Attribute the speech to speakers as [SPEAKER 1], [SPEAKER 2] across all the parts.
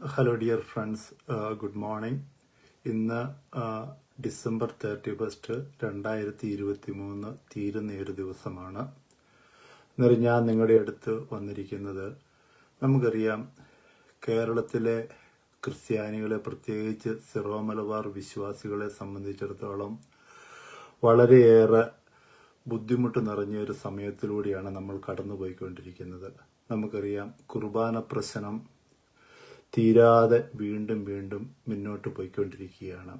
[SPEAKER 1] Hello dear friends good morning ഇന്ന് December thirty first രണ്ടായിരത്തി ഇരുപത്തി മൂന്ന് തീരുന്ന ഒരു ദിവസമാണ്. എന്നൊരു ഞാൻ നിങ്ങളുടെ അടുത്ത് വന്നിരിക്കുന്നത് നമുക്കറിയാം കേരളത്തിലെ ക്രിസ്ത്യാനികളെ പ്രത്യേകിച്ച് സിറോ മലബാർ വിശ്വാസികളെ സംബന്ധിച്ചിടത്തോളം വളരെയേറെ ബുദ്ധിമുട്ട് നിറഞ്ഞ ഒരു സമയത്തിലൂടെയാണ് നമ്മൾ കടന്നുപോയിക്കൊണ്ടിരിക്കുന്നത്. നമുക്കറിയാം കുർബാന പ്രശ്നം തീരാതെ വീണ്ടും വീണ്ടും മുന്നോട്ട് പോയിക്കൊണ്ടിരിക്കുകയാണ്.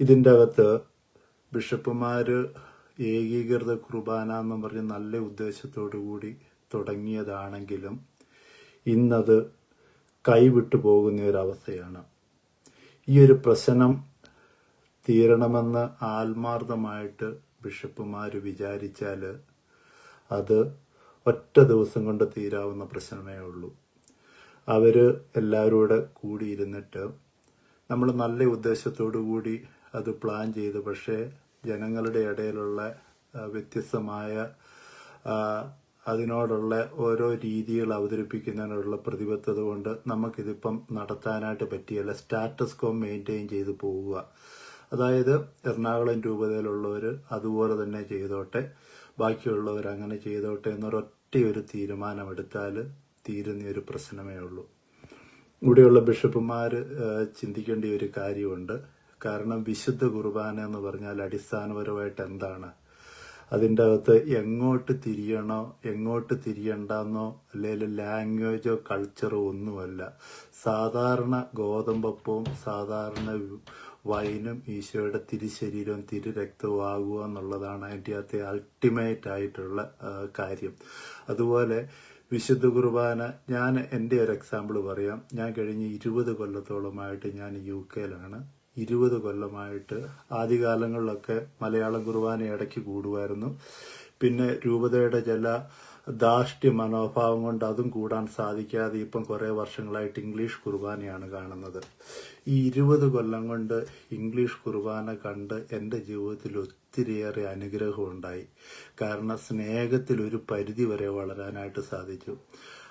[SPEAKER 1] ഇതിന്റെ അകത്ത് ബിഷപ്പുമാർ ഏകീകൃത കുർബാന എന്ന് പറഞ്ഞ് നല്ല ഉദ്ദേശത്തോടു കൂടി തുടങ്ങിയതാണെങ്കിലും ഇന്നത് കൈവിട്ടു പോകുന്ന ഒരവസ്ഥയാണ് ഈ ഒരു പ്രശ്നം തീരണമെന്ന് ആത്മാർത്ഥമായിട്ട് ബിഷപ്പുമാർ വിചാരിച്ചാൽ അത് ഒറ്റ ദിവസം കൊണ്ട് തീരാവുന്ന പ്രശ്നമേ ഉള്ളൂ. എല്ലാവരും കൂടെ കൂടിയിരുന്നിട്ട് നമ്മൾ നല്ല ഉദ്ദേശത്തോടു കൂടി അത് പ്ലാൻ ചെയ്തു. പക്ഷേ ജനങ്ങളുടെ ഇടയിലുള്ള വ്യത്യസ്തമായ അതിനോടുള്ള ഓരോ രീതികൾ അവതരിപ്പിക്കുന്നതിനുള്ള പ്രതിബദ്ധത കൊണ്ട് നമുക്കിതിപ്പം നടത്താനായിട്ട് പറ്റിയല്ല. സ്റ്റാറ്റസ് കോ മെയിന്റെയിൻ ചെയ്ത് പോവുക. അതായത് എറണാകുളം രൂപതയിലുള്ളവർ അതുപോലെ തന്നെ ചെയ്തോട്ടെ. ബാക്കിയുള്ളവർ അങ്ങനെ ചെയ്തോട്ടെ എന്നൊരൊറ്റ ഒരു തീരുമാനമെടുത്താൽ തീരുന്ന ഒരു പ്രശ്നമേ ഉള്ളൂ. ഇവിടെയുള്ള ബിഷപ്പുമാർ ചിന്തിക്കേണ്ട ഒരു കാര്യമുണ്ട്. കാരണം വിശുദ്ധ കുർബാന എന്ന് പറഞ്ഞാൽ അടിസ്ഥാനപരമായിട്ട് എന്താണ്? അതിന്റെ അകത്ത് എങ്ങോട്ട് തിരിയണോ എങ്ങോട്ട് തിരിയണ്ടെന്നോ അല്ലെങ്കിൽ ലാംഗ്വേജോ കൾച്ചറോ ഒന്നുമല്ല. സാധാരണ ഗോതമ്പപ്പവും സാധാരണ വൈനും ഈശോയുടെ തിരുശരീരവും തിരു രക്തവും ആകുക എന്നുള്ളതാണ് അതിന്റെ അകത്തെ അൾട്ടിമേറ്റ് ആയിട്ടുള്ള കാര്യം. അതുപോലെ വിശുദ്ധ കുർബാന ഞാൻ എന്റെ ഒരു എക്സാമ്പിൾ പറയാം. ഞാൻ കഴിഞ്ഞ ഇരുപത് കൊല്ലത്തോളമായിട്ട് ഞാൻ യു കെയിലാണ്. ഇരുപത് കൊല്ലമായിട്ട് ആദ്യകാലങ്ങളിലൊക്കെ മലയാളം കുർബാന ഇടയ്ക്ക് കൂടുമായിരുന്നു. പിന്നെ രൂപതയുടെ ചില ദാഷ്ട്യ മനോഭാവം കൊണ്ട് അതും കൂടാൻ സാധിക്കാതെ ഇപ്പം കുറേ വർഷങ്ങളായിട്ട് ഇംഗ്ലീഷ് കുർബാനയാണ് കാണുന്നത്. ഈ ഇരുപത് കൊല്ലം കൊണ്ട് ഇംഗ്ലീഷ് കുർബാന കണ്ട് എന്റെ ജീവിതത്തിൽ ഒത്തിരിയേറെ അനുഗ്രഹം ഉണ്ടായി കാരണം സ്നേഹത്തിൽ ഒരു പരിധി വരെ വളരാനായിട്ട് സാധിച്ചു.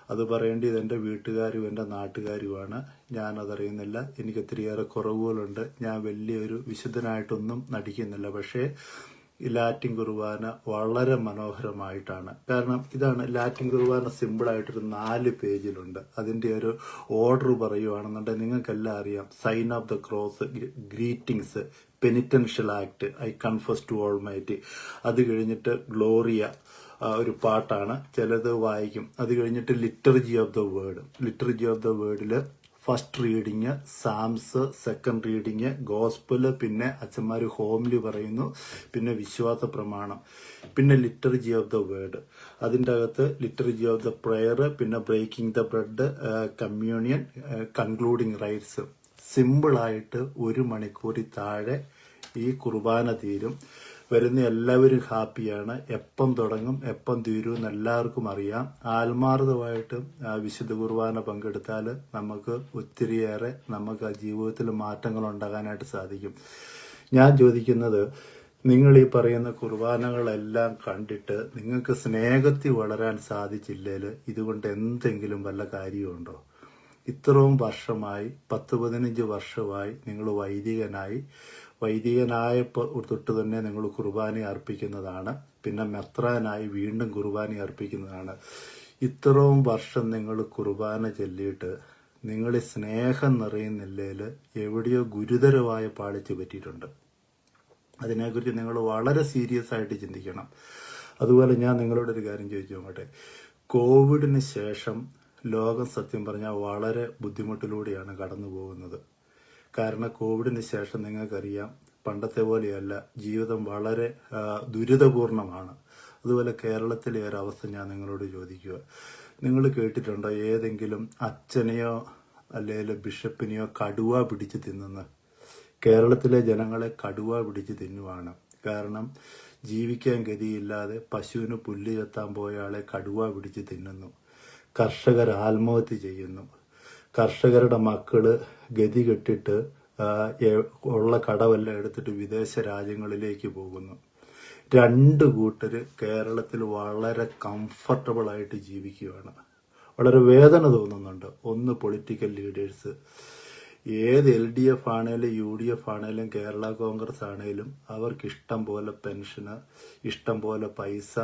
[SPEAKER 1] അത് പറയേണ്ടത് എന്റെ വീട്ടുകാരും എന്റെ നാട്ടുകാരുമാണ്. ഞാനതറിയുന്നില്ല. എനിക്ക് ഒത്തിരിയേറെ കുറവുകളുണ്ട്. ഞാൻ വലിയൊരു വിശുദ്ധനായിട്ടൊന്നും നടിക്കുന്നില്ല. പക്ഷേ ലാറ്റിൻ കുർബാന വളരെ മനോഹരമായിട്ടാണ്. കാരണം ഇതാണ് ലാറ്റിൻ കുർബാന സിമ്പിളായിട്ടൊരു നാല് പേജിലുണ്ട്. അതിന്റെ ഒരു ഓർഡർ പറയുവാണെന്നുണ്ടെങ്കിൽ നിങ്ങൾക്കെല്ലാം അറിയാം. Sign of the cross greetings penitential act I confess to almighty അത് കഴിഞ്ഞിട്ട് ഗ്ലോറിയ ഒരു പാട്ടാണ്. ചിലത് വായിക്കും. അത് കഴിഞ്ഞിട്ട് liturgy of the word liturgy of the വേർഡിൽ first reading psalms second reading gospel പിന്നെ അച്ഛന്മാർ ഹോംലി പറയുന്നു. പിന്നെ വിശ്വാസ പ്രമാണം. പിന്നെ ലിറ്റർജി ഓഫ് ദ വേർഡ് അതിന്റെ അകത്ത് ലിറ്റർജി ഓഫ് ദ പ്രെയർ പിന്നെ breaking the bread communion concluding rites സിമ്പിളായിട്ട് ഒരു മണിക്കൂറിൽ താഴെ ഈ കുർബാന തീരും. വരുന്ന എല്ലാവരും ഹാപ്പിയാണ്. എപ്പം തുടങ്ങും എപ്പം തീരും എന്ന് എല്ലാവർക്കും അറിയാം. ആത്മാർത്ഥമായിട്ട് വിശുദ്ധ കുർബാന പങ്കെടുത്താൽ നമുക്ക് ഒത്തിരിയേറെ നമുക്ക് ആ ജീവിതത്തിൽ മാറ്റങ്ങൾ ഉണ്ടാകാനായിട്ട് സാധിക്കും. ഞാൻ ചോദിക്കുന്നത് നിങ്ങൾ ഈ പറയുന്ന കുർബാനകളെല്ലാം കണ്ടിട്ട് നിങ്ങൾക്ക് സ്നേഹത്തിൽ വളരാൻ സാധിച്ചില്ലേൽ ഇതുകൊണ്ട് എന്തെങ്കിലും വല്ല കാര്യമുണ്ടോ? ഇത്രയും വർഷമായി പത്ത് പതിനഞ്ച് വർഷമായി നിങ്ങൾ വൈദികനായി വൈദികനായപ്പോൾ തൊട്ട് തന്നെ നിങ്ങൾ കുർബാന അർപ്പിക്കുന്നതാണ്. പിന്നെ മെത്രാനായി വീണ്ടും കുർബാന അർപ്പിക്കുന്നതാണ്. ഇത്രയും വർഷം നിങ്ങൾ കുർബാന ചൊല്ലിയിട്ട് നിങ്ങൾ സ്നേഹം നിറയുന്നില്ലേൽ എവിടെയോ ഗുരുതരമായ പാളിച്ച് പറ്റിയിട്ടുണ്ട്. അതിനെക്കുറിച്ച് നിങ്ങൾ വളരെ സീരിയസ് ആയിട്ട് ചിന്തിക്കണം. അതുപോലെ ഞാൻ നിങ്ങളോട് ഒരു കാര്യം ചോദിച്ചു നോക്കട്ടെ. കോവിഡിന് ശേഷം ലോകം സത്യം പറഞ്ഞാൽ വളരെ ബുദ്ധിമുട്ടിലൂടെയാണ് കടന്നു പോകുന്നത് കാരണം കോവിഡിന് ശേഷം നിങ്ങൾക്കറിയാം പണ്ടത്തെ പോലെയല്ല. ജീവിതം വളരെ ദുരിതപൂർണമാണ്. അതുപോലെ കേരളത്തിലെ ഒരവസ്ഥ ഞാൻ നിങ്ങളോട് ചോദിക്കുക. നിങ്ങൾ കേട്ടിട്ടുണ്ടോ ഏതെങ്കിലും അച്ഛനെയോ അല്ലെങ്കിൽ ബിഷപ്പിനെയോ കടുവ പിടിച്ച് തിന്നുന്ന? കേരളത്തിലെ ജനങ്ങളെ കടുവ പിടിച്ച് തിന്നുവാണ്. കാരണം ജീവിക്കാൻ ഗതിയില്ലാതെ പശുവിന് പുല്ല് ചെത്താൻ പോയ ആളെ കടുവ പിടിച്ച് തിന്നുന്നു. കർഷകർ ആത്മഹത്യ ചെയ്യുന്നു. കർഷകരുടെ മക്കൾ ഗതി കെട്ടിട്ട് ഉള്ള കടവെല്ലാം എടുത്തിട്ട് വിദേശ രാജ്യങ്ങളിലേക്ക് പോകുന്നു. രണ്ട് കൂട്ടർ കേരളത്തിൽ വളരെ കംഫർട്ടബിൾ ആയിട്ട് ജീവിക്കുകയാണ് വളരെ വേദന തോന്നുന്നുണ്ട്. ഒന്ന് പൊളിറ്റിക്കൽ ലീഡേഴ്സ് ഏത് എൽ ഡി എഫ് ആണേലും യു ഡി എഫ് ആണേലും കേരള കോൺഗ്രസ് ആണേലും അവർക്ക് ഇഷ്ടം പോലെ പെൻഷന് ഇഷ്ടം പോലെ പൈസ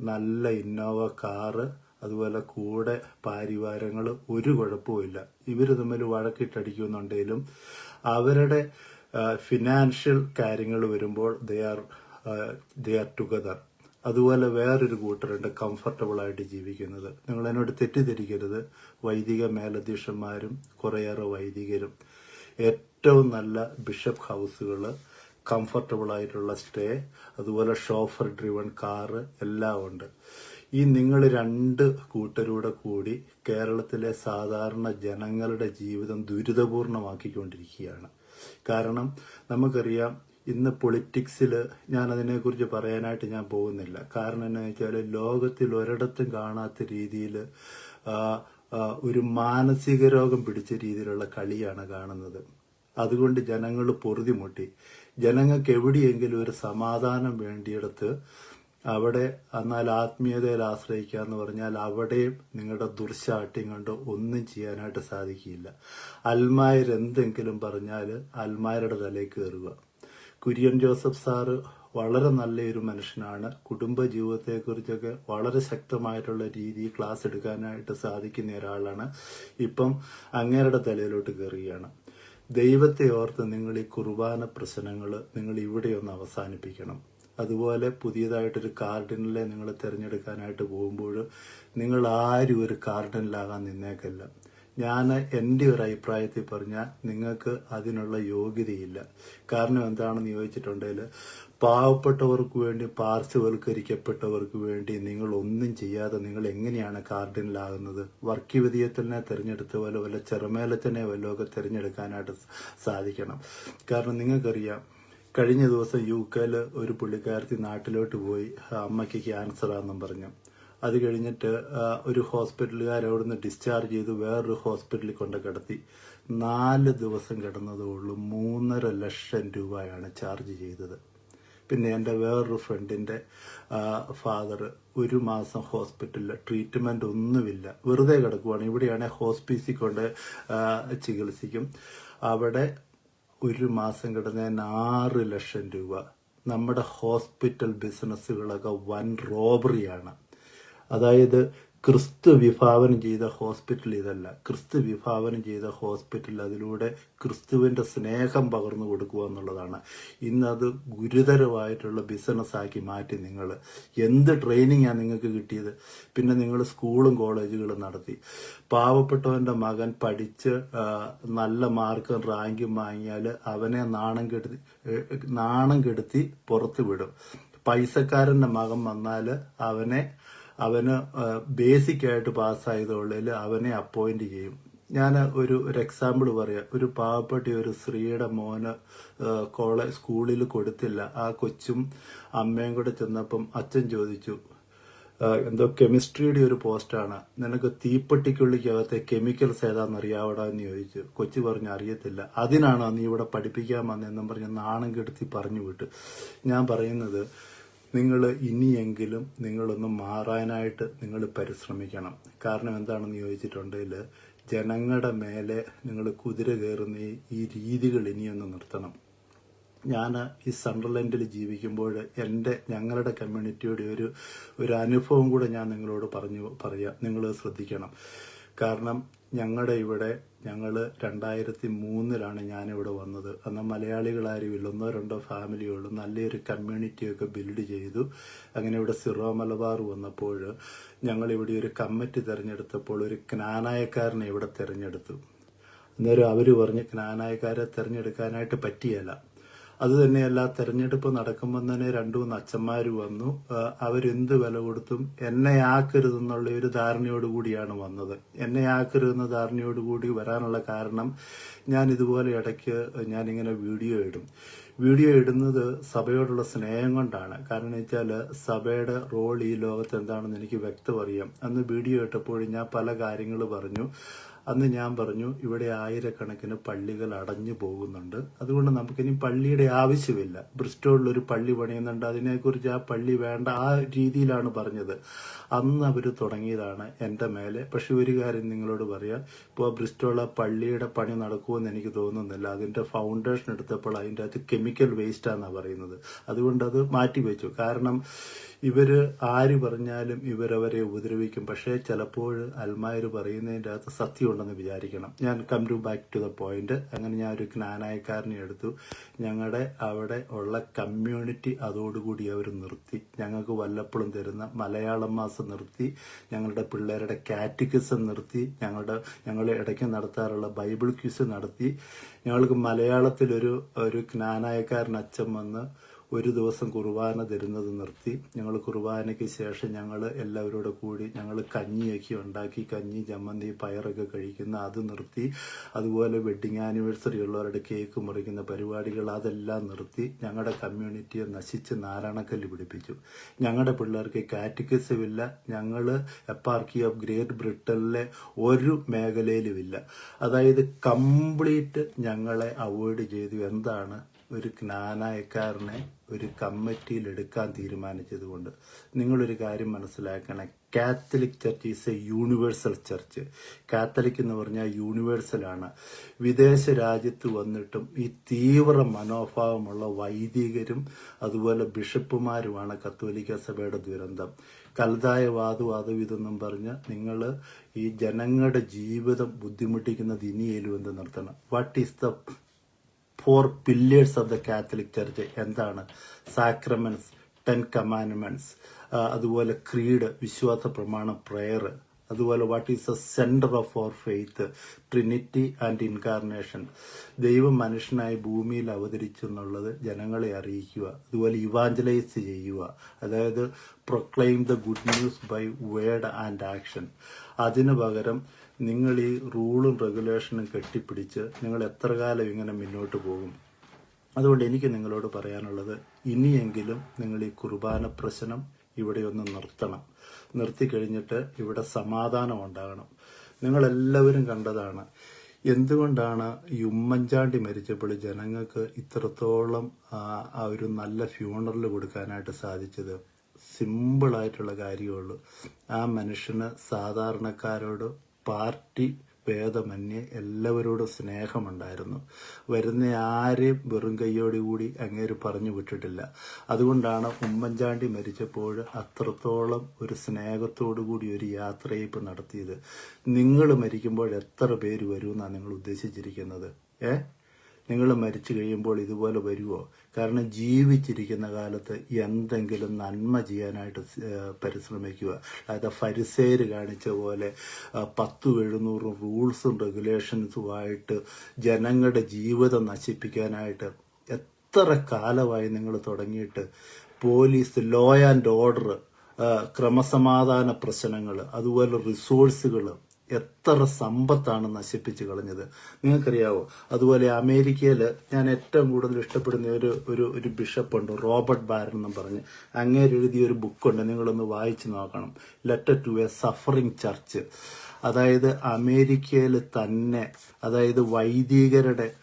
[SPEAKER 1] നല്ല ഇന്നോവ കാറ് അതുപോലെ കൂടെ പാരിവാരങ്ങൾ ഒരു കുഴപ്പവുമില്ല ഇവർ തമ്മിൽ വഴക്കിട്ടടിക്കുന്നുണ്ടെങ്കിലും അവരുടെ ഫിനാൻഷ്യൽ കാര്യങ്ങൾ വരുമ്പോൾ they are they are together അതുപോലെ വേറൊരു കൂട്ടരുണ്ട് കംഫർട്ടബിൾ ആയിട്ട് ജീവിക്കുന്നത്. നിങ്ങൾ എന്നോട് തെറ്റിദ്ധരിക്കരുത്. വൈദിക മേലധ്യക്ഷന്മാരും കുറേയേറെ വൈദികരും. ഏറ്റവും നല്ല ബിഷപ്പ് ഹൗസുകൾ കംഫർട്ടബിൾ ആയിട്ടുള്ള സ്റ്റേ അതുപോലെ ഷോഫർ ഡ്രിവൺ കാറ് എല്ലാം ഉണ്ട്. ഈ നിങ്ങൾ രണ്ട് കൂട്ടരൂടെ കൂടി കേരളത്തിലെ സാധാരണ ജനങ്ങളുടെ ജീവിതം ദുരിതപൂർണമാക്കിക്കൊണ്ടിരിക്കുകയാണ്. കാരണം നമുക്കറിയാം ഇന്ന് പൊളിറ്റിക്സിൽ ഞാൻ അതിനെക്കുറിച്ച് പറയാനായിട്ട് ഞാൻ പോകുന്നില്ല. കാരണം എന്താണെന്ന് വെച്ചാൽ ലോകത്തിൽ ഒരിടത്തും കാണാത്ത രീതിയിൽ ഒരു മാനസിക രോഗം പിടിച്ച രീതിയിലുള്ള കളിയാണ് കാണുന്നത്. അതുകൊണ്ട് ജനങ്ങൾ പൊറുതിമുട്ടി ജനങ്ങൾക്ക് എവിടെയെങ്കിലും ഒരു സമാധാനം വേണ്ടിയെടുത്ത് അവിടെ എന്നാൽ ആത്മീയതയിൽ ആശ്രയിക്കുക എന്ന് പറഞ്ഞാൽ അവിടെയും നിങ്ങളുടെ ദുർശാഠ്യം കൊണ്ട് ഒന്നും ചെയ്യാനായിട്ട് സാധിക്കില്ല. അൽമായർ എന്തെങ്കിലും പറഞ്ഞാൽ അൽമായരുടെ തലയിൽ കയറുക. കുര്യൻ ജോസഫ് സാറ് വളരെ നല്ലൊരു മനുഷ്യനാണ്. കുടുംബ ജീവിതത്തെക്കുറിച്ചൊക്കെ വളരെ ശക്തമായിട്ടുള്ള രീതി ക്ലാസ് എടുക്കാനായിട്ട് സാധിക്കുന്ന ഒരാളാണ്. ഇപ്പം അങ്ങേരുടെ തലയിലോട്ട് കയറുകയാണ്. ദൈവത്തെ ഓർത്ത് നിങ്ങൾ ഈ കുർബാന പ്രശ്നങ്ങൾ നിങ്ങൾ ഇവിടെ ഒന്ന് അവസാനിപ്പിക്കണം. അതുപോലെ പുതിയതായിട്ടൊരു കാർഡിനലെ നിങ്ങൾ തിരഞ്ഞെടുക്കാനായിട്ട് പോകുമ്പോൾ നിങ്ങൾ ആരും ഒരു കാർഡിനലാകാൻ നിന്നേക്കല്ല. ഞാൻ എന്റെ ഒരു അഭിപ്രായത്തിൽ പറഞ്ഞാൽ നിങ്ങൾക്ക് അതിനുള്ള യോഗ്യതയില്ല. കാരണം എന്താണെന്ന് ചോദിച്ചിട്ടുണ്ടെങ്കിൽ പാവപ്പെട്ടവർക്ക് വേണ്ടി പാർശ്വവൽക്കരിക്കപ്പെട്ടവർക്ക് വേണ്ടി നിങ്ങൾ ഒന്നും ചെയ്യാതെ നിങ്ങൾ എങ്ങനെയാണ് കാർഡിനലാകുന്നത്? വർഗീയതയെ തിരഞ്ഞെടുത്ത പോലെ വല്ല ചെറുമേലത്തിനെ വല്ലതും ഒക്കെ തിരഞ്ഞെടുക്കാനായിട്ട് സാധിക്കണം. കാരണം നിങ്ങൾക്കറിയാം കഴിഞ്ഞ ദിവസം യു കെയിൽ ഒരു പുള്ളിക്കാരത്തി നാട്ടിലോട്ട് പോയി അമ്മയ്ക്ക് ക്യാൻസർ ആണെന്നും പറഞ്ഞു. അത് കഴിഞ്ഞിട്ട് ഒരു ഹോസ്പിറ്റലുകാർ അവിടെ നിന്ന് ഡിസ്ചാർജ് ചെയ്ത് വേറൊരു ഹോസ്പിറ്റലിൽ കൊണ്ട് കിടത്തി. നാല് ദിവസം കിടന്നതേ ഉള്ളൂ മൂന്നര ലക്ഷം രൂപയാണ് ചാർജ് ചെയ്തത്. പിന്നെ എന്റെ വേറൊരു ഫ്രണ്ടിന്റെ ഫാദർ ഒരു മാസം ഹോസ്പിറ്റലിൽ ട്രീറ്റ്മെന്റ് ഒന്നുമില്ല. വെറുതെ കിടക്കുവാണ്. ഇവിടെയാണെങ്കിൽ ഹോസ്പീസിൽ കൊണ്ട് ചികിത്സിക്കും. അവിടെ ഒരു മാസം കിടന്നതിന് ആറ് ലക്ഷം രൂപ. നമ്മുടെ ഹോസ്പിറ്റൽ ബിസിനസ്സുകളൊക്കെ വൻ റോബറിയാണ്. അതായത് ക്രിസ്തു വിഭാവനം ചെയ്ത ഹോസ്പിറ്റൽ ഇതല്ല. ക്രിസ്തു വിഭാവനം ചെയ്ത ഹോസ്പിറ്റൽ അതിലൂടെ ക്രിസ്തുവിന്റെ സ്നേഹം പകർന്നു കൊടുക്കുക എന്നുള്ളതാണ്. ഇന്നത് ഗുരുതരമായിട്ടുള്ള ബിസിനസ്സാക്കി മാറ്റി നിങ്ങൾ എന്ത് ട്രെയിനിങ്ങാണ് നിങ്ങൾക്ക് കിട്ടിയത്? പിന്നെ നിങ്ങൾ സ്കൂളും കോളേജുകളും നടത്തി. പാവപ്പെട്ടവന്റെ മകൻ പഠിച്ച് നല്ല മാർക്കും റാങ്കും വാങ്ങിയാൽ അവനെ നാണം കെടുത്തി നാണം കെടുത്തി പുറത്തു വിടും. പൈസക്കാരന്റെ മകൻ വന്നാൽ അവനെ അവന് ബേസിക് ആയിട്ട് പാസ്സായതുള്ളിൽ അവനെ അപ്പോയിന്റ് ചെയ്യും. ഞാൻ ഒരു ഒരു എക്സാമ്പിൾ പറയാം. ഒരു പാവപ്പെട്ട ഒരു സ്ത്രീയുടെ മോന് കോളേജ് സ്കൂളിൽ കൊടുത്തില്ല. ആ കൊച്ചും അമ്മയും കൂടെ ചെന്നപ്പം അച്ഛൻ ചോദിച്ചു എന്തോ കെമിസ്ട്രിയുടെ ഒരു പോസ്റ്റാണ് നിനക്ക് തീപ്പെട്ടിക്കുള്ളിക്കകത്തെ കെമിക്കൽസ് ഏതാന്ന് അറിയാവടാ എന്ന് ചോദിച്ചു. കൊച്ചു പറഞ്ഞു അറിയത്തില്ല. അതിനാണോ നീ ഇവിടെ പഠിപ്പിക്കാൻ വന്നതെന്നും പറഞ്ഞ് നാണം കെടുത്തി പറഞ്ഞു വിട്ടു. ഞാൻ പറയുന്നത് നിങ്ങൾ ഇനിയെങ്കിലും നിങ്ങളൊന്ന് മാറാനായിട്ട് നിങ്ങൾ പരിശ്രമിക്കണം. കാരണം എന്താണെന്ന് ചോദിച്ചിട്ടുണ്ടെങ്കിൽ ജനങ്ങളുടെ മേലെ നിങ്ങൾ കുതിര കയറുന്ന ഈ- രീതികൾ ഇനിയൊന്ന് നിർത്തണം. ഞാൻ ഈ സണ്ടർലൻഡിൽ ജീവിക്കുമ്പോൾ എന്റെ ഞങ്ങളുടെ കമ്മ്യൂണിറ്റിയുടെ ഒരു ഒരു അനുഭവം കൂടെ ഞാൻ നിങ്ങളോട് പറഞ്ഞു പറയാം. നിങ്ങൾ ശ്രദ്ധിക്കണം. കാരണം ഞങ്ങളുടെ ഇവിടെ ഞങ്ങൾ രണ്ടായിരത്തി മൂന്നിലാണ് ഞാനിവിടെ വന്നത്. അന്ന് മലയാളികളാരും ഇല്ല ഒന്നോ രണ്ടോ ഫാമിലിയുള്ളൂ. നല്ലൊരു കമ്മ്യൂണിറ്റിയൊക്കെ ബിൽഡ് ചെയ്തു. അങ്ങനെ ഇവിടെ സിറോ മലബാർ വന്നപ്പോൾ ഞങ്ങൾ ഇവിടെ ഒരു കമ്മിറ്റി തിരഞ്ഞെടുത്തപ്പോൾ ഒരു ജ്ഞാനായക്കാരനെ ഇവിടെ തിരഞ്ഞെടുത്തു. അന്നേരം അവർ പറഞ്ഞ് ജ്ഞാനായക്കാരെ തിരഞ്ഞെടുക്കാനായിട്ട് പറ്റിയല്ല. അത് തന്നെയല്ല തെരഞ്ഞെടുപ്പ് നടക്കുമ്പോൾ തന്നെ രണ്ടു മൂന്ന് അച്ഛന്മാർ വന്നു. അവരെന്ത് വില കൊടുത്തും എന്നെ ആക്കരുതെന്നുള്ള ഒരു ധാരണയോടുകൂടിയാണ് വന്നത്. എന്നെ ആക്കരുതെന്ന ധാരണയോടുകൂടി വരാനുള്ള കാരണം ഞാൻ ഇതുപോലെ ഇടയ്ക്ക് ഞാനിങ്ങനെ വീഡിയോ ഇടും. വീഡിയോ ഇടുന്നത് സഭയോടുള്ള സ്നേഹം കൊണ്ടാണ്. കാരണം വെച്ചാൽ സഭയുടെ റോൾ ഈ ലോകത്ത് എന്താണെന്ന് എനിക്ക് വ്യക്തം അറിയാം അന്ന് വീഡിയോ ഇട്ടപ്പോൾ ഞാൻ പല കാര്യങ്ങൾ പറഞ്ഞു. അന്ന് ഞാൻ പറഞ്ഞു ഇവിടെ ആയിരക്കണക്കിന് പള്ളികൾ അടഞ്ഞു പോകുന്നുണ്ട്. അതുകൊണ്ട് നമുക്കിനി പള്ളിയുടെ ആവശ്യമില്ല. ബ്രിസ്റ്റോളിൽ ഒരു പള്ളി പണിയുന്നുണ്ട്. അതിനെക്കുറിച്ച് ആ പള്ളി വേണ്ട. ആ രീതിയിലാണ് പറഞ്ഞത്. അന്ന് അവർ തുടങ്ങിയതാണ് എന്റെ മേലെ. പക്ഷെ ഒരു കാര്യം നിങ്ങളോട് പറയാം. ഇപ്പോൾ ബ്രിസ്റ്റോൾ ആ പള്ളിയുടെ പണി നടക്കുമെന്ന് എനിക്ക് തോന്നുന്നില്ല. അതിന്റെ ഫൗണ്ടേഷൻ എടുത്തപ്പോൾ അതിന്റെ അകത്ത് കെമിക്കൽ വേസ്റ്റാണെന്നാണ് പറയുന്നത്. അതുകൊണ്ട് അത് മാറ്റിവെച്ചു. കാരണം ഇവർ ആര് പറഞ്ഞാലും ഇവരവരെ ഉപദ്രവിക്കും. പക്ഷേ ചിലപ്പോൾ അൽമായർ പറയുന്നതിന്റെ അകത്ത് സത്യമുണ്ടെന്ന് വിചാരിക്കണം. ഞാൻ come to back to the point അങ്ങനെ ഞാൻ ഒരു ജ്ഞാനായക്കാരനെ എടുത്തു. ഞങ്ങളുടെ അവിടെ ഉള്ള കമ്മ്യൂണിറ്റി അതോടുകൂടി അവർ നിർത്തി. ഞങ്ങൾക്ക് വല്ലപ്പോഴും തരുന്ന മലയാളം മാസം നിർത്തി. ഞങ്ങളുടെ പിള്ളേരുടെ കാറ്റിക്കിസം നിർത്തി. ഞങ്ങളുടെ ഞങ്ങൾ ഇടയ്ക്ക് നടത്താറുള്ള ബൈബിൾ ക്യൂസ് നടത്തി. ഞങ്ങൾക്ക് മലയാളത്തിലൊരു ഒരു ജ്ഞാനായക്കാരൻ അച്ഛൻ വന്ന് ഒരു ദിവസം കുർബാന തരുന്നത് നിർത്തി. ഞങ്ങൾ കുർബാനയ്ക്ക് ശേഷം ഞങ്ങൾ എല്ലാവരോടും കൂടി ഞങ്ങൾ കഞ്ഞിയൊക്കെ ഉണ്ടാക്കി കഞ്ഞി ചമ്മന്തി പയറൊക്കെ കഴിക്കുന്ന അത് നിർത്തി. അതുപോലെ വെഡിങ് ആനിവേഴ്സറി ഉള്ളവരുടെ കേക്ക് മുറിക്കുന്ന പരിപാടികൾ അതെല്ലാം നിർത്തി. ഞങ്ങളുടെ കമ്മ്യൂണിറ്റിയെ നശിച്ച് നാരായണക്കല്ല് പിടിപ്പിച്ചു. ഞങ്ങളുടെ പിള്ളേർക്ക് കാറ്റഗറിസം ഇല്ല ഞങ്ങൾ എപ്പാർക്കി ഓഫ് ഗ്രേറ്റ് ബ്രിട്ടനിലെ ഒരു മേഖലയിലുമില്ല. അതായത് കംപ്ലീറ്റ് ഞങ്ങളെ അവോയ്ഡ് ചെയ്തു. എന്താണ് ഒരു ജ്ഞാനായക്കാരനെ ഒരു കമ്മിറ്റിയിൽ എടുക്കാൻ തീരുമാനിച്ചതുകൊണ്ട് നിങ്ങളൊരു കാര്യം മനസ്സിലാക്കണം. Catholic church is a universal church Catholic എന്ന് പറഞ്ഞാൽ യൂണിവേഴ്സലാണ് വിദേശ രാജ്യത്ത് വന്നിട്ടും ഈ തീവ്ര മനോഭാവമുള്ള വൈദികരും അതുപോലെ ബിഷപ്പുമാരുമാണ് കത്തോലിക്ക സഭയുടെ ദുരന്തം. കലതായ അതും ഇതെന്നും പറഞ്ഞ് നിങ്ങൾ ഈ ജനങ്ങളുടെ ജീവിതം ബുദ്ധിമുട്ടിക്കുന്നത് ഇനിയേലും എന്ത് നിർത്തണം? What is the four pillars of the Catholic church എന്താണ്? സാക്രമെന്റ്സ് ടെൻ കമാൻഡ്മെന്റ്സ് അതുപോലെ ക്രീഡ് വിശ്വാസ പ്രമാണം പ്രെയർ അതുപോലെ what is the centre of our faith Trinity and incarnation ദൈവം മനുഷ്യനായി ഭൂമിയിൽ അവതരിച്ചു എന്നുള്ളത് ജനങ്ങളെ അറിയിക്കുക. അതുപോലെ ഇവാഞ്ചലൈസ് ചെയ്യുക. അതായത് proclaim the good news by word and action അതിനു പകരം നിങ്ങൾ ഈ റൂളും റെഗുലേഷനും കെട്ടിപ്പിടിച്ച് നിങ്ങൾ എത്ര കാലം ഇങ്ങനെ മുന്നോട്ട് പോകും? അതുകൊണ്ട് എനിക്ക് നിങ്ങളോട് പറയാനുള്ളത് ഇനിയെങ്കിലും നിങ്ങൾ ഈ കുർബാന പ്രശ്നം ഇവിടെ ഒന്ന് നിർത്തണം. നിർത്തി കഴിഞ്ഞിട്ട് ഇവിടെ സമാധാനം ഉണ്ടാകണം. നിങ്ങളെല്ലാവരും കണ്ടതാണ്. എന്തുകൊണ്ടാണ് ഈ ഉമ്മൻചാണ്ടി മരിച്ചപ്പോൾ ജനങ്ങൾക്ക് ഇത്രത്തോളം ആ, ഒരു നല്ല ഫ്യൂണറൽ കൊടുക്കാനായിട്ട് സാധിച്ചത്? സിമ്പിളായിട്ടുള്ള കാര്യമുള്ളൂ ആ മനുഷ്യന് സാധാരണക്കാരോട് പാർട്ടി ഭേദമന്യേ എല്ലാവരോടും സ്നേഹമുണ്ടായിരുന്നു. വരുന്ന ആരെയും വെറും കൈയോടുകൂടി അങ്ങേര് പറഞ്ഞു വിട്ടിട്ടില്ല. അതുകൊണ്ടാണ് ഉമ്മൻചാണ്ടി മരിച്ചപ്പോൾ അത്രത്തോളം ഒരു കൂടി ഒരു യാത്രയപ്പ് നടത്തിയത്. നിങ്ങൾ മരിക്കുമ്പോൾ എത്ര പേര് വരുമെന്നാണ് നിങ്ങൾ ഉദ്ദേശിച്ചിരിക്കുന്നത്. ഏ? നിങ്ങൾ മരിച്ചു കഴിയുമ്പോൾ ഇതുപോലെ വരുമോ കാരണം ജീവിച്ചിരിക്കുന്ന കാലത്ത് എന്തെങ്കിലും നന്മ ചെയ്യാനായിട്ട് പരിശ്രമിക്കുക. അതായത് ഫരിസേര് കാണിച്ച പോലെ പത്തും എഴുന്നൂറും റൂൾസും റെഗുലേഷൻസുമായിട്ട് ജനങ്ങളുടെ ജീവിതം നശിപ്പിക്കാനായിട്ട് എത്ര കാലമായി നിങ്ങൾ തുടങ്ങിയിട്ട് പോലീസ് ലോ ആൻഡ് ഓർഡർ ക്രമസമാധാന പ്രശ്നങ്ങൾ അതുപോലെ റിസോഴ്സുകൾ എത്ര സമ്പത്താണ് നശിപ്പിച്ച് കളഞ്ഞത്? നിങ്ങൾക്കറിയാവോ? അതുപോലെ അമേരിക്കയിൽ ഞാൻ ഏറ്റവും കൂടുതൽ ഇഷ്ടപ്പെടുന്ന ഒരു ഒരു ഒരു ബിഷപ്പുണ്ട് റോബർട്ട് ബാരൻ എന്നും പറഞ്ഞ്. അങ്ങേര് എഴുതിയ ഒരു ബുക്കുണ്ട് നിങ്ങളൊന്ന് വായിച്ചു നോക്കണം. Letter to a suffering church അതായത് അമേരിക്കയിൽ തന്നെ അതായത് വൈദികരുടെ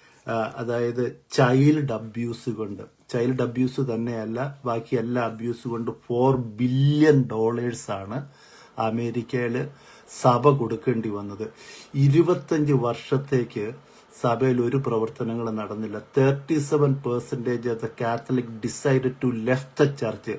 [SPEAKER 1] അതായത് ചൈൽഡ് അബ്യൂസ് കൊണ്ട്. ചൈൽഡ് അബ്യൂസ് തന്നെയല്ല ബാക്കി എല്ലാ അബ്യൂസ് കൊണ്ട് ഫോർ ബില്യൺ ഡോളേഴ്സാണ് അമേരിക്കയിൽ സഭ കൊടുക്കേണ്ടി വന്നത്. ഇരുപത്തഞ്ച് വർഷത്തേക്ക് സഭയിൽ ഒരു പ്രവർത്തനങ്ങളും നടന്നില്ല. Thirty seven percentage of the Catholic decide to left the church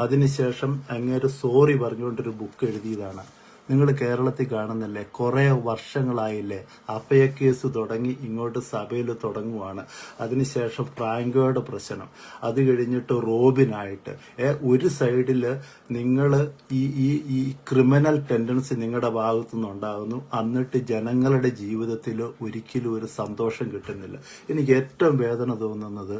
[SPEAKER 1] അതിനുശേഷം അങ്ങേര് സോറി പറഞ്ഞുകൊണ്ടൊരു ബുക്ക് എഴുതിയതാണ്. നിങ്ങൾ കേരളത്തിൽ കാണുന്നില്ലേ? കുറെ വർഷങ്ങളായില്ലേ? അഭയ കേസ് തുടങ്ങി ഇങ്ങോട്ട് സഭയിൽ തുടങ്ങുവാണ്. അതിനുശേഷം ഫ്രാങ്കോയുടെ പ്രശ്നം. അത് കഴിഞ്ഞിട്ട് റോബിനായിട്ട്. ഒരു സൈഡിൽ നിങ്ങൾ ഈ ഈ ഈ ക്രിമിനൽ ടെൻഡൻസി നിങ്ങളുടെ ഭാഗത്തു നിന്നുണ്ടാകുന്നു എന്നിട്ട് ജനങ്ങളുടെ ജീവിതത്തിൽ ഒരിക്കലും ഒരു സന്തോഷം കിട്ടുന്നില്ല. എനിക്ക് ഏറ്റവും വേദന തോന്നുന്നത്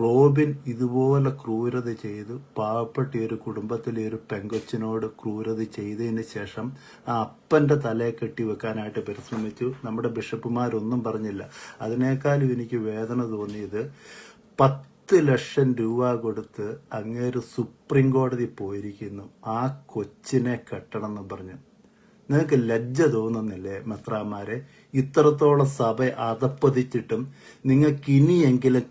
[SPEAKER 1] റോബിൻ ഇതുപോലെ ക്രൂരത ചെയ്തു പാവപ്പെട്ട ഒരു കുടുംബത്തിലെ ഒരു പെങ്കൊച്ചിനോട് ക്രൂരത ചെയ്തതിന് ശേഷം ആ അപ്പന്റെ തലയെ കെട്ടി വെക്കാനായിട്ട് പരിശ്രമിച്ചു. നമ്മുടെ ബിഷപ്പുമാരൊന്നും പറഞ്ഞില്ല. അതിനേക്കാളും എനിക്ക് വേദന തോന്നിയത് പത്ത് ലക്ഷം രൂപ കൊടുത്ത് അങ്ങേര് സുപ്രീം കോടതി പോയിരിക്കുന്നു. ആ കൊച്ചിനെ കെട്ടണം എന്ന് പറഞ്ഞു. നിങ്ങൾക്ക് ലജ്ജ തോന്നുന്നില്ലേ മെത്രാമാരെ? ഇത്രത്തോളം സഭ അതപ്പതിച്ചിട്ടും നിങ്ങൾക്ക് ഇനിയെങ്കിലും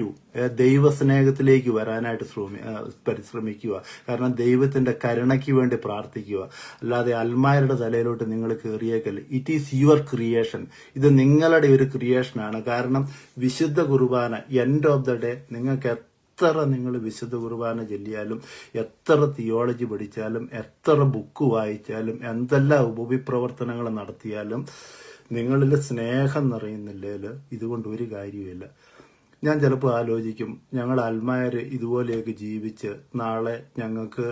[SPEAKER 1] ടു ദൈവസ്നേഹത്തിലേക്ക് വരാനായിട്ട് ശ്രമി പരിശ്രമിക്കുക. കാരണം ദൈവത്തിന്റെ കരുണയ്ക്ക് വേണ്ടി പ്രാർത്ഥിക്കുക. അല്ലാതെ അൽമാരുടെ തലയിലോട്ട് നിങ്ങൾ കയറിയേക്കല്ല ഇറ്റ് ഈസ് യുവർ ക്രിയേഷൻ ഇത് നിങ്ങളുടെ ഒരു ക്രിയേഷനാണ് കാരണം വിശുദ്ധ കുർബാന എൻഡ് ഓഫ് ദ ഡേ നിങ്ങൾക്ക് എത്ര നിങ്ങൾ വിശുദ്ധ കുർബാന ചൊല്ലിയാലും എത്ര തിയോളജി പഠിച്ചാലും എത്ര ബുക്ക് വായിച്ചാലും എന്തെല്ലാം ഉപവിപ്രവർത്തനങ്ങൾ നടത്തിയാലും നിങ്ങളിൽ സ്നേഹം നിറയുന്നില്ലേൽ ഇതുകൊണ്ട് ഒരു കാര്യമില്ല ഞാൻ ചിലപ്പോൾ ആലോചിക്കും ഞങ്ങൾ അൽമായർ ഇതുപോലെയൊക്കെ ജീവിച്ച് നാളെ ഞങ്ങൾക്ക്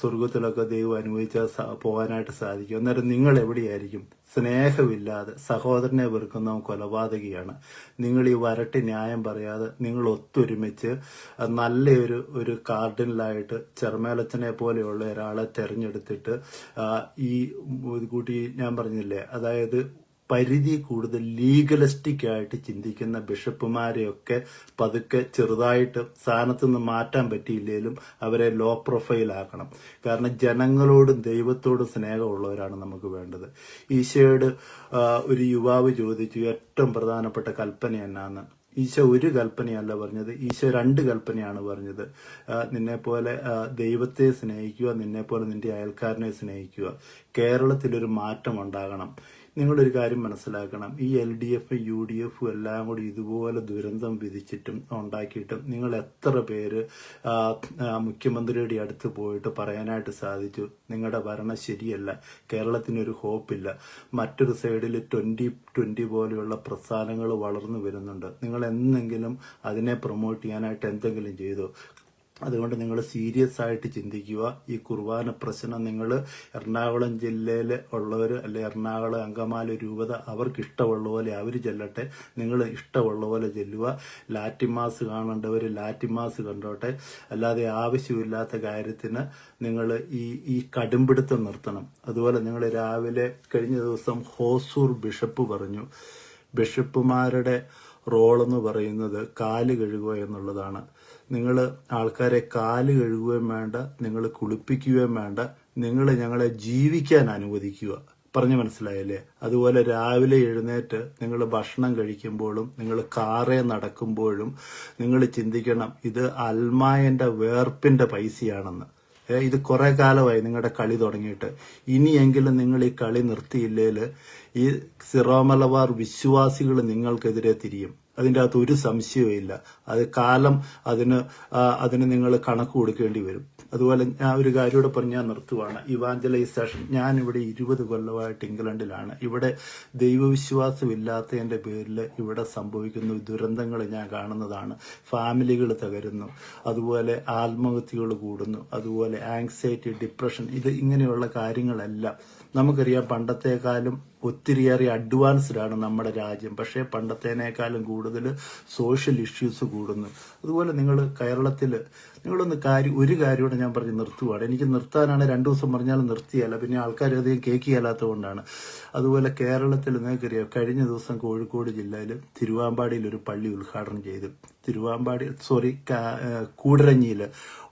[SPEAKER 1] സ്വർഗത്തിലൊക്കെ ദൈവം അനുഭവിച്ചാൽ സ- പോകാനായിട്ട് സാധിക്കും. അന്നേരം നിങ്ങൾ എവിടെയായിരിക്കും? സ്നേഹമില്ലാതെ സഹോദരനെ വെറുക്കുന്ന കൊലപാതകിയാണ്. നിങ്ങൾ ഈ വരട്ടി ന്യായം പറയാതെ നിങ്ങൾ ഒത്തൊരുമിച്ച് നല്ലൊരു ഒരു കാർഡിനലായിട്ട് ചെറുമേലച്ചനെ പോലെയുള്ള ഒരാളെ തെരഞ്ഞെടുത്തിട്ട് ഈ കൂട്ടി ഞാൻ പറഞ്ഞില്ലേ അതായത് പരിധി കൂടുതൽ ലീഗലിസ്റ്റിക് ആയിട്ട് ചിന്തിക്കുന്ന ബിഷപ്പുമാരെയൊക്കെ പതുക്കെ ചെറുതായിട്ട് സ്ഥാനത്ത് നിന്ന് മാറ്റാൻ പറ്റിയില്ലെങ്കിലും അവരെ ലോ പ്രൊഫൈൽ ആക്കണം. കാരണം ജനങ്ങളോടും ദൈവത്തോടും സ്നേഹമുള്ളവരാണ് നമുക്ക് വേണ്ടത്. ഈശോയോട് ഒരു യുവാവ് ചോദിച്ചു ഏറ്റവും പ്രധാനപ്പെട്ട കൽപ്പന എന്നാന്ന് ഈശോ ഒരു കൽപ്പനയല്ല പറഞ്ഞത് ഈശോ രണ്ട് കൽപ്പനയാണ് പറഞ്ഞത്. നിന്നെ പോലെ ദൈവത്തെ സ്നേഹിക്കുക നിന്നെ പോലെ നിന്റെ അയൽക്കാരനെ സ്നേഹിക്കുക. കേരളത്തിലൊരു മാറ്റം ഉണ്ടാകണം നിങ്ങളൊരു കാര്യം മനസ്സിലാക്കണം. ഈ L D F U D എഫും എല്ലാം കൂടി ഇതുപോലെ ദുരന്തം വിധിച്ചിട്ടും ഉണ്ടാക്കിയിട്ടും നിങ്ങൾ എത്ര പേര് മുഖ്യമന്ത്രിയുടെ അടുത്ത് പോയിട്ട് പറയാനായിട്ട് സാധിച്ചു? നിങ്ങളുടെ ഭരണം ശരിയല്ല. കേരളത്തിനൊരു ഹോപ്പില്ല. മറ്റൊരു സൈഡിൽ ട്വന്റി ട്വന്റി പോലെയുള്ള പ്രസ്ഥാനങ്ങൾ വളർന്നു വരുന്നുണ്ട്. നിങ്ങൾ എന്തെങ്കിലും അതിനെ പ്രൊമോട്ട് ചെയ്യാനായിട്ട് എന്തെങ്കിലും ചെയ്തു? അതുകൊണ്ട് നിങ്ങൾ സീരിയസ് ആയിട്ട് ചിന്തിക്കുക. ഈ കുർബാന പ്രശ്നം നിങ്ങൾ എറണാകുളം ജില്ലയിൽ ഉള്ളവർ അല്ലെ എറണാകുളം അങ്കമാല രൂപത അവർക്ക് ഇഷ്ടമുള്ള പോലെ അവർ ചെല്ലട്ടെ. നിങ്ങൾ ഇഷ്ടമുള്ള പോലെ ചെല്ലുക. ലാറ്റിമാസ് കാണേണ്ടവർ ലാറ്റിമാസ് കണ്ടോട്ടെ. അല്ലാതെ ആവശ്യമില്ലാത്ത കാര്യത്തിന് നിങ്ങൾ ഈ ഈ കടുംപിടുത്തം നിർത്തണം. അതുപോലെ നിങ്ങൾ രാവിലെ കഴിഞ്ഞ ദിവസം ഹോസൂർ ബിഷപ്പ് പറഞ്ഞു. ബിഷപ്പുമാരുടെ റോളെന്ന് പറയുന്നത് കാൽ കഴുകുക എന്നുള്ളതാണ്. നിങ്ങൾ ആൾക്കാരെ കാൽ കഴുകുകയും വേണ്ട നിങ്ങൾ കുളിപ്പിക്കുകയും വേണ്ട നിങ്ങൾ ഞങ്ങളെ ജീവിക്കാൻ അനുവദിക്കുക. പറഞ്ഞു മനസ്സിലായല്ലേ? അതുപോലെ രാവിലെ എഴുന്നേറ്റ് നിങ്ങൾ ഭക്ഷണം കഴിക്കുമ്പോഴും നിങ്ങൾ കാറേ നടക്കുമ്പോഴും നിങ്ങൾ ചിന്തിക്കണം ഇത് അൽമായന്റെ വേർപ്പിന്റെ പൈസയാണെന്ന്. ഇത് കുറെ കാലമായി നിങ്ങളുടെ കളി തുടങ്ങിയിട്ട്. ഇനിയെങ്കിലും നിങ്ങൾ ഈ കളി നിർത്തിയില്ലേൽ ഈ സിറോ മലബാർ വിശ്വാസികൾ നിങ്ങൾക്കെതിരെ തിരിയും. അതിന്റെ അകത്ത് ഒരു സംശയവും ഇല്ല. അത് കാലം അതിന് അതിന് നിങ്ങൾ കണക്ക് കൊടുക്കേണ്ടി വരും. അതുപോലെ ഞാൻ ഒരു കാര്യം ഇവിടെ പറഞ്ഞ് ഞാൻ നിർത്തുവാണ്. ഇവാഞ്ചലൈസേഷൻ ഞാൻ ഇവിടെ ഇരുപത് കൊല്ലമായിട്ട് ഇംഗ്ലണ്ടിലാണ്. ഇവിടെ ദൈവവിശ്വാസം എന്റെ പേരിൽ ഇവിടെ സംഭവിക്കുന്ന ദുരന്തങ്ങൾ ഞാൻ കാണുന്നതാണ്. ഫാമിലികൾ തകരുന്നു. അതുപോലെ ആത്മഹത്യകൾ കൂടുന്നു. അതുപോലെ ആങ്സൈറ്റി ഡിപ്രഷൻ ഇത് ഇങ്ങനെയുള്ള കാര്യങ്ങളെല്ലാം നമുക്കറിയാം പണ്ടത്തെക്കാളും ഒത്തിരിയേറെ അഡ്വാൻസ്ഡ് ആണ് നമ്മുടെ രാജ്യം. പക്ഷേ പണ്ടത്തേനേക്കാളും കൂടുതൽ സോഷ്യൽ ഇഷ്യൂസ് കൂടുന്നു. അതുപോലെ നിങ്ങൾ കേരളത്തിൽ നിങ്ങളൊന്ന് കാര്യം ഒരു കാര്യം ഞാൻ പറഞ്ഞ് നിർത്തുവാണ്. എനിക്ക് നിർത്താനാണ് രണ്ടു ദിവസം പറഞ്ഞാലും നിർത്തിയല്ല. പിന്നെ ആൾക്കാർ അധികം കേൾക്കിയല്ലാത്തത് കൊണ്ടാണ് അതുപോലെ കേരളത്തിൽ നിങ്ങൾക്കറിയാം കഴിഞ്ഞ ദിവസം കോഴിക്കോട് ജില്ലയിൽ തിരുവാമ്പാടിയിൽ ഒരു പള്ളി ഉദ്ഘാടനം ചെയ്തു. തിരുവാമ്പാടി സോറി കൂടരഞ്ഞിയിൽ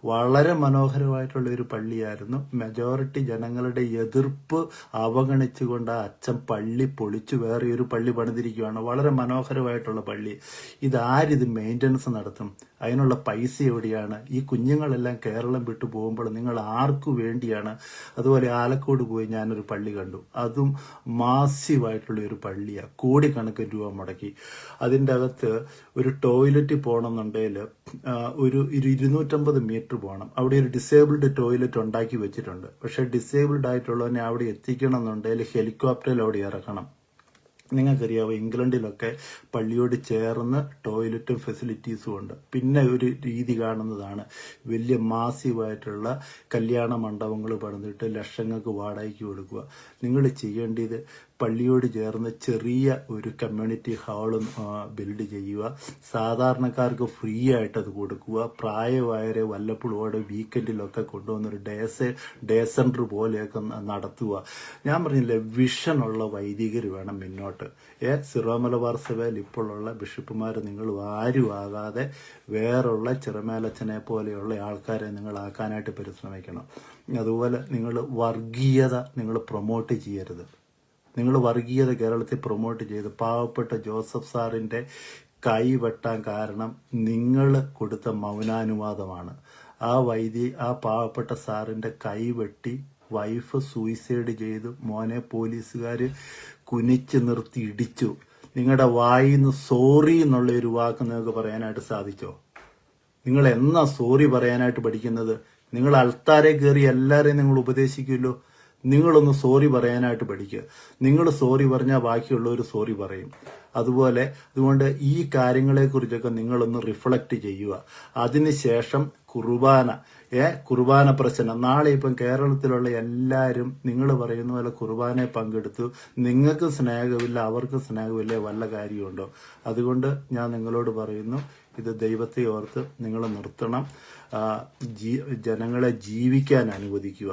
[SPEAKER 1] വളരെ മനോഹരമായിട്ടുള്ള ഒരു പള്ളിയായിരുന്നു. മെജോറിറ്റി ജനങ്ങളുടെ എതിർപ്പ് അവഗണിച്ചുകൊണ്ട് ആ അച്ഛൻ പള്ളി പൊളിച്ച് വേറെ ഒരു പള്ളി പണിതിരിക്കുകയാണ് വളരെ മനോഹരമായിട്ടുള്ള പള്ളി. ഇതാരിത് മെയിന്റനൻസ് നടത്തും? അതിനുള്ള പൈസ എവിടെയാണ്? ഈ കുഞ്ഞുങ്ങളെല്ലാം കേരളം വിട്ടു പോകുമ്പോൾ നിങ്ങൾ ആർക്കു വേണ്ടിയാണ്? അതുപോലെ ആലക്കോട് പോയി ഞാനൊരു പള്ളി കണ്ടു. അതും മാസീവായിട്ടുള്ള ഒരു പള്ളിയാണ് കോടിക്കണക്കിന് രൂപ മുടക്കി. അതിന്റെ അകത്ത് ഒരു ടോയ്ലറ്റ് പോകണമെന്നുണ്ടെങ്കിൽ ഒരു ഇരുന്നൂറ്റമ്പത് മീറ്റർ പോകണം. അവിടെ ഒരു ഡിസേബിൾഡ് ടോയ്ലറ്റ് ഉണ്ടാക്കി വെച്ചിട്ടുണ്ട്. പക്ഷെ ഡിസേബിൾഡ് ആയിട്ടുള്ളവനെ അവിടെ എത്തിക്കണം എന്നുണ്ടെങ്കിൽ ഹെലികോപ്റ്ററിൽ അവിടെ ഇറക്കണം നിങ്ങൾക്കറിയാവോ ഇംഗ്ലണ്ടിലൊക്കെ പള്ളിയോട് ചേർന്ന് ടോയ്ലറ്റും ഫെസിലിറ്റീസും ഉണ്ട്. പിന്നെ ഒരു രീതി കാണുന്നതാണ്. വലിയ മാസീവായിട്ടുള്ള കല്യാണ മണ്ഡപങ്ങൾ പണിതിട്ട് ലക്ഷങ്ങൾക്ക് വാടകയ്ക്ക് കൊടുക്കുക. നിങ്ങൾ ചെയ്യേണ്ടത് പള്ളിയോട് ചേർന്ന് ചെറിയ ഒരു കമ്മ്യൂണിറ്റി ഹാളും ബിൽഡ് ചെയ്യുക. സാധാരണക്കാർക്ക് ഫ്രീ ആയിട്ട് അത് കൊടുക്കുക. പ്രായമായവരെ വല്ലപ്പോഴും വീക്കെൻഡിലൊക്കെ കൊണ്ടുവന്നൊരു ഡേസ് ഡേ സെന്റർ പോലെയൊക്കെ നടത്തുക. ഞാൻ പറഞ്ഞില്ലേ വിഷനുള്ള വൈദികർ വേണം മുന്നോട്ട്. ഏ സിറോ മലബാർ സഭയിൽ ഇപ്പോഴുള്ള ബിഷപ്പുമാർ നിങ്ങൾ ആരും ആകാതെ വേറുള്ള ചെറുമേലച്ചനെ പോലെയുള്ള ആൾക്കാരെ നിങ്ങൾ ആക്കാനായിട്ട് പരിശ്രമിക്കണം. അതുപോലെ നിങ്ങൾ വർഗീയത നിങ്ങൾ പ്രൊമോട്ട് ചെയ്യരുത്. നിങ്ങൾ വർഗീയത കേരളത്തിൽ പ്രൊമോട്ട് ചെയ്ത് പാവപ്പെട്ട ജോസഫ് സാറിന്റെ കൈ വെട്ടാൻ കാരണം നിങ്ങൾ കൊടുത്ത മൗനാനുവാദമാണ്. ആ വൈദ്യ ആ പാവപ്പെട്ട സാറിന്റെ കൈ വെട്ടി വൈഫ് സൂയിസൈഡ് ചെയ്തു മോനെ പോലീസുകാർ കുനിച്ച് നിർത്തി ഇടിച്ചു. നിങ്ങളുടെ വായിന്ന് സോറി എന്നുള്ള ഒരു വാക്ക് നിങ്ങൾക്ക് പറയാനായിട്ട് സാധിച്ചോ? നിങ്ങൾ എന്നാ സോറി പറയാനായിട്ട് പഠിക്കുന്നത്? നിങ്ങൾ അൾത്താരെ കയറി എല്ലാവരെയും നിങ്ങൾ ഉപദേശിക്കുമല്ലോ? നിങ്ങളൊന്ന് സോറി പറയാനായിട്ട് പഠിക്കുക. നിങ്ങൾ സോറി പറഞ്ഞാൽ ബാക്കിയുള്ളവർ സോറി പറയും. അതുപോലെ അതുകൊണ്ട് ഈ കാര്യങ്ങളെക്കുറിച്ചൊക്കെ നിങ്ങളൊന്ന് റിഫ്ലക്റ്റ് ചെയ്യുക. അതിനുശേഷം കുർബാന. ഏ കുർബാന പ്രശ്നം. നാളെ ഇപ്പം കേരളത്തിലുള്ള എല്ലാവരും നിങ്ങൾ പറയുന്ന പോലെ കുർബാനയെ പങ്കെടുത്തു. നിങ്ങൾക്ക് സ്നേഹമില്ല അവർക്ക് സ്നേഹമില്ല വല്ല കാര്യമുണ്ടോ? അതുകൊണ്ട് ഞാൻ നിങ്ങളോട് പറയുന്നു ഇത് ദൈവത്തെ ഓർത്ത് നിങ്ങൾ നിർത്തണം. ജനങ്ങളെ ജീവിക്കാൻ അനുവദിക്കുക.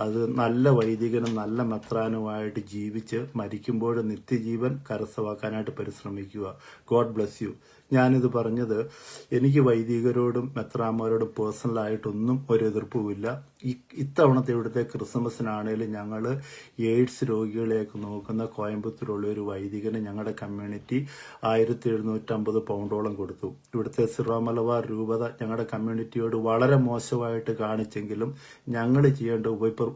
[SPEAKER 1] അത് നല്ല വൈദികനും നല്ല മെത്രാനുമായിട്ട് ജീവിച്ച് മരിക്കുമ്പോൾ നിത്യജീവൻ കരസ്ഥമാക്കാനായിട്ട് പരിശ്രമിക്കുക. ഗോഡ് ബ്ലെസ് യു ഞാനിത് പറഞ്ഞത് എനിക്ക് വൈദികരോടും മെത്രാന്മാരോടും പേഴ്സണലായിട്ടൊന്നും ഒരു എതിർപ്പുമില്ല. ഇത്തവണത്തെ ഇവിടുത്തെ ക്രിസ്മസിനാണേലും ഞങ്ങൾ എയ്ഡ്സ് രോഗികളെയൊക്കെ നോക്കുന്ന കോയമ്പത്തൂരുള്ള ഒരു വൈദികന് ഞങ്ങളുടെ കമ്മ്യൂണിറ്റി ആയിരത്തി എഴുന്നൂറ്റമ്പത് പൗണ്ടോളം കൊടുത്തു. ഇവിടുത്തെ സിറോ മലബാർ രൂപത ഞങ്ങളുടെ കമ്മ്യൂണിറ്റിയോട് വളരെ മോശമായിട്ട് കാണിച്ചെങ്കിലും ഞങ്ങൾ ചെയ്യേണ്ട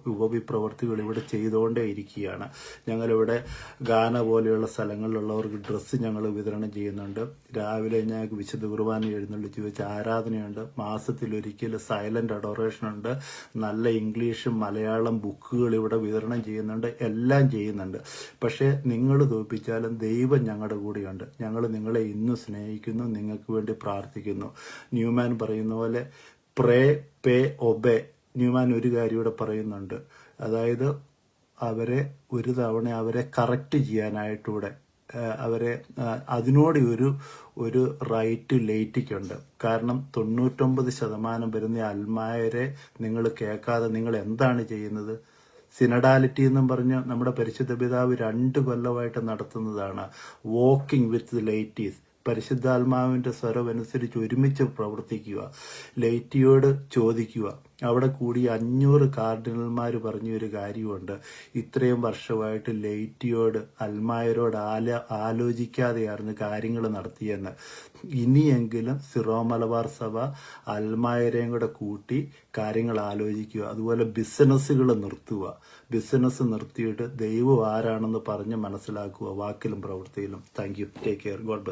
[SPEAKER 1] ഉപവിപ്രവർത്തികൾ ഇവിടെ ചെയ്തുകൊണ്ടേ ഇരിക്കുകയാണ്. ഞങ്ങളിവിടെ ഗാന പോലെയുള്ള സ്ഥലങ്ങളിലുള്ളവർക്ക് ഡ്രസ്സ് ഞങ്ങൾ വിതരണം ചെയ്യുന്നുണ്ട്. രാവിലെ ഞങ്ങൾക്ക് വിശുദ്ധ കുർബാന എഴുന്നള്ളിച്ച് വെച്ച് ആരാധനയുണ്ട്. മാസത്തിലൊരിക്കൽ സൈലന്റ് അഡോറേഷൻ ഉണ്ട് നല്ല ഇംഗ്ലീഷും മലയാളം ബുക്കുകൾ ഇവിടെ വിതരണം ചെയ്യുന്നുണ്ട് എല്ലാം ചെയ്യുന്നുണ്ട്. പക്ഷേ നിങ്ങൾ തോൽപ്പിച്ചാലും ദൈവം ഞങ്ങളുടെ കൂടെയുണ്ട്. ഞങ്ങൾ നിങ്ങളെ ഇന്നും സ്നേഹിക്കുന്നു നിങ്ങൾക്ക് വേണ്ടി പ്രാർത്ഥിക്കുന്നു. ന്യൂമാൻ പറയുന്ന പോലെ പ്രേ പേ ഒബേ ന്യൂമാൻ ഒരു കാര്യം ഇവിടെ പറയുന്നുണ്ട്. അതായത് അവരെ ഒരു തവണ അവരെ കറക്റ്റ് ചെയ്യാനായിട്ടൂടെ അവരെ അതിനോട് ഒരു ഒരു റൈറ്റ് ലേറ്റിക്കുണ്ട് കാരണം തൊണ്ണൂറ്റൊമ്പത് ശതമാനം വരുന്ന അൽമായരെ നിങ്ങൾ കേൾക്കാതെ നിങ്ങൾ എന്താണ് ചെയ്യുന്നത്? സിനഡാലിറ്റി എന്നും പറഞ്ഞ് നമ്മുടെ പരിശുദ്ധ പിതാവ് രണ്ട് കൊല്ലമായിട്ട് നടത്തുന്നതാണ്. വോക്കിംഗ് വിത്ത് ലൈറ്റീസ് പരിശുദ്ധാത്മാവിന്റെ സ്വരം അനുസരിച്ച് ഒരുമിച്ച് പ്രവർത്തിക്കുക. ലൈറ്റിയോട് ചോദിക്കുക. അവിടെ കൂടി അഞ്ഞൂറ് കാർഡിനൽമാർ പറഞ്ഞ ഒരു കാര്യമുണ്ട്. ഇത്രയും വർഷമായിട്ട് ലൈറ്റിയോട് അൽമായരോട് ആല ആലോചിക്കാതെയായിരുന്നു കാര്യങ്ങൾ നടത്തിയെന്ന്. ഇനിയെങ്കിലും സിറോ മലബാർ സഭ അൽമായരെയും കൂടെ കൂട്ടി കാര്യങ്ങൾ ആലോചിക്കുക. അതുപോലെ ബിസിനസ്സുകൾ നിർത്തുക. ബിസിനസ് നിർത്തിയിട്ട് ദൈവം ആരാണെന്ന് പറഞ്ഞ് മനസ്സിലാക്കുക. വാക്കിലും പ്രവൃത്തിയിലും. Thank you. Take care. God